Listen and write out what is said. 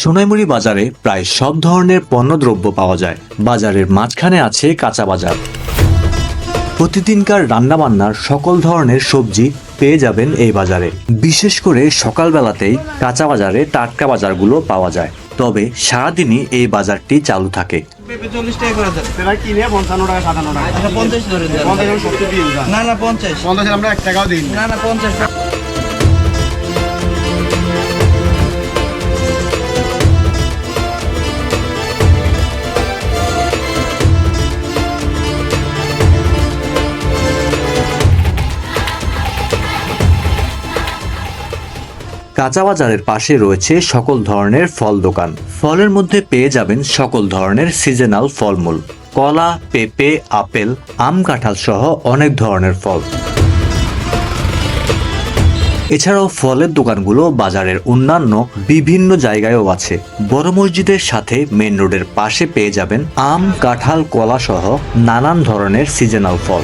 সোনাইমুড়ি বাজারে প্রায় সব ধরনের পণ্যদ্রব্য পাওয়া যায়। বাজারের মাঝখানে আছে কাঁচা বাজার। প্রতিদিনকার রান্নাবান্নার সকল ধরনের সবজি পেয়ে যাবেন এই বাজারে। বিশেষ করে সকালবেলাতেই কাঁচা বাজারে টাটকা বাজারগুলো পাওয়া যায়। তবে সারাদিনই এই বাজারটি চালু থাকে। আচ্ছা পঞ্চাশ আমরা এক টাকাও দিই না না পঞ্চাশ। কাঁচা বাজারের পাশে রয়েছে সকল ধরনের ফল দোকান। ফলের মধ্যে পেয়ে যাবেন সকল ধরনের সিজনাল ফলমূল। কলা, পেঁপে, আপেল, আম কাঁঠাল সহ অনেক ধরনের ফল। এছাড়াও ফলের দোকানগুলো বাজারের অন্যান্য বিভিন্ন জায়গায়ও আছে। বড় মসজিদের সাথে মেন রোডের পাশে পেয়ে যাবেন আম, কাঁঠাল, কলা সহ নানান ধরনের সিজনাল ফল।